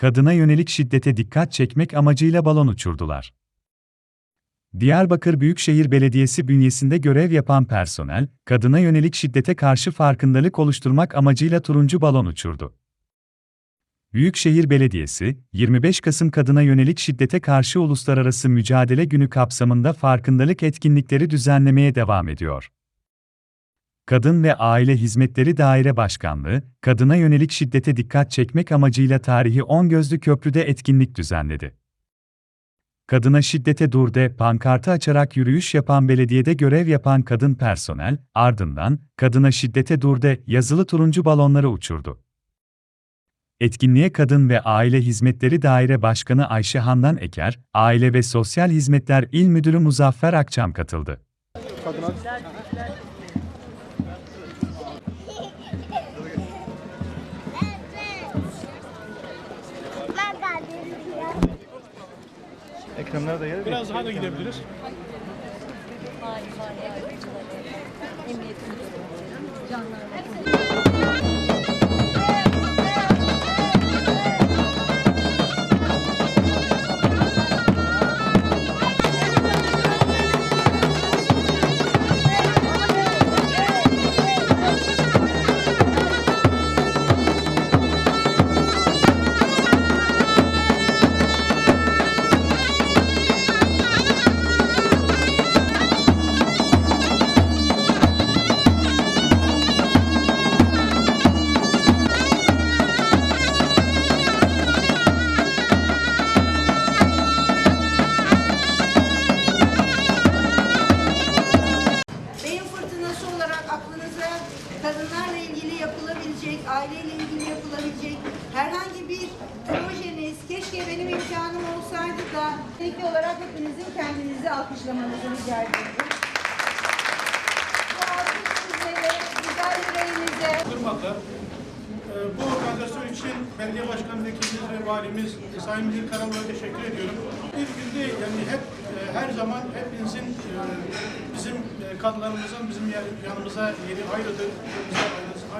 kadına yönelik şiddete dikkat çekmek amacıyla balon uçurdular. Diyarbakır Büyükşehir Belediyesi bünyesinde görev yapan personel, kadına yönelik şiddete karşı farkındalık oluşturmak amacıyla turuncu balon uçurdu. Büyükşehir Belediyesi, 25 Kasım Kadına Yönelik Şiddete Karşı Uluslararası Mücadele Günü kapsamında farkındalık etkinlikleri düzenlemeye devam ediyor. Kadın ve Aile Hizmetleri Daire Başkanlığı, kadına yönelik şiddete dikkat çekmek amacıyla tarihi 10 gözlü köprüde etkinlik düzenledi. Kadına şiddete dur de pankartı açarak yürüyüş yapan belediyede görev yapan kadın personel, ardından kadına şiddete dur de yazılı turuncu balonları uçurdu. Etkinliğe Kadın ve Aile Hizmetleri Daire Başkanı Ayşe Handan Eker, Aile ve Sosyal Hizmetler İl Müdürü Muzaffer Akçam katıldı. Ben Ekremler de gelir. Biraz daha da gidebiliriz. Hayır, hayır, hayır. Emniyetimiz, kadınlarla ilgili yapılabilecek, aileyle ilgili yapılabilecek herhangi bir projeniz, keşke benim imkanım olsaydı da ilk olarak hepinizin kendinizi alkışlamanızı rica ediyorum. Bu alkış sizlere, güzel yüreğinize, Durmakla. Ee, bu organizasyon için belediye başkan vekilimiz ve valimiz Sayın Müdür Karaman'a teşekkür ediyorum. Bir günde yani hep e, her zaman hepinizin e, kadınlarımızın bizim yanımıza yeri ayrıdır. Bize